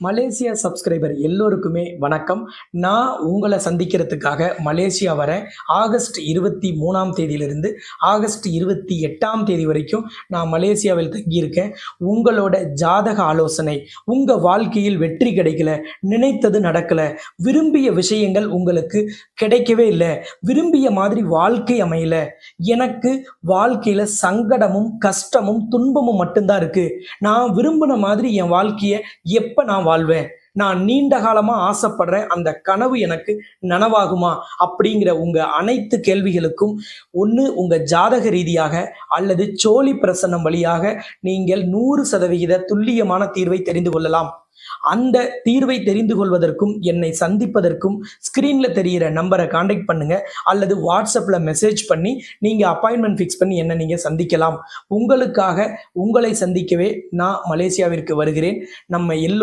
Malaysia subscriber எல்லோருக்குமே வணக்கம். நான் உங்களை சந்திக்கிறதுக்காக மலேசியா வரேன். ஆகஸ்ட் இருபத்தி மூணாம் தேதியிலிருந்து ஆகஸ்ட் இருபத்தி எட்டாம் தேதி வரைக்கும் நான் மலேசியாவில் தங்கியிருக்கேன். உங்களோட ஜாதக ஆலோசனை உங்கள் வாழ்க்கையில் வெற்றி கிடைக்கல நினைத்தது நடக்கல விரும்பிய விஷயங்கள் உங்களுக்கு கிடைக்கவே இல்லை விரும்பிய மாதிரி வாழ்க்கை அமையல எனக்கு வாழ்க்கையில் சங்கடமும் கஷ்டமும் துன்பமும் மட்டும்தான் இருக்குது நான் விரும்பின மாதிரி என் வாழ்க்கையை எப்போ நான் வாழ்வேன். நான் நீண்ட காலமா ஆசைப்படுறேன் அந்த கனவு எனக்கு நனவாகுமா அப்படிங்கிற உங்க அனைத்து கேள்விகளுக்கும் ஒன்று உங்க ஜாதக ரீதியாக அல்லது சோழி பிரசன்னம் வழியாக நீங்கள் நூறு சதவிகித துல்லியமான தீர்வை தெரிந்து கொள்ளலாம். அந்த தீர்வை தெரிந்து கொள்வதற்கும் என்னை சந்திப்பதற்கும் ஸ்க்ரீனில் தெரிகிற நம்பரை காண்டாக்ட் பண்ணுங்க அல்லது வாட்ஸ்அப்பில் மெசேஜ் பண்ணி நீங்கள் அப்பாயின்மெண்ட் ஃபிக்ஸ் பண்ணி என்ன நீங்கள் சந்திக்கலாம். உங்களுக்காக உங்களை சந்திக்கவே நான் மலேசியாவிற்கு வருகிறேன். நம்ம எல்லோரும்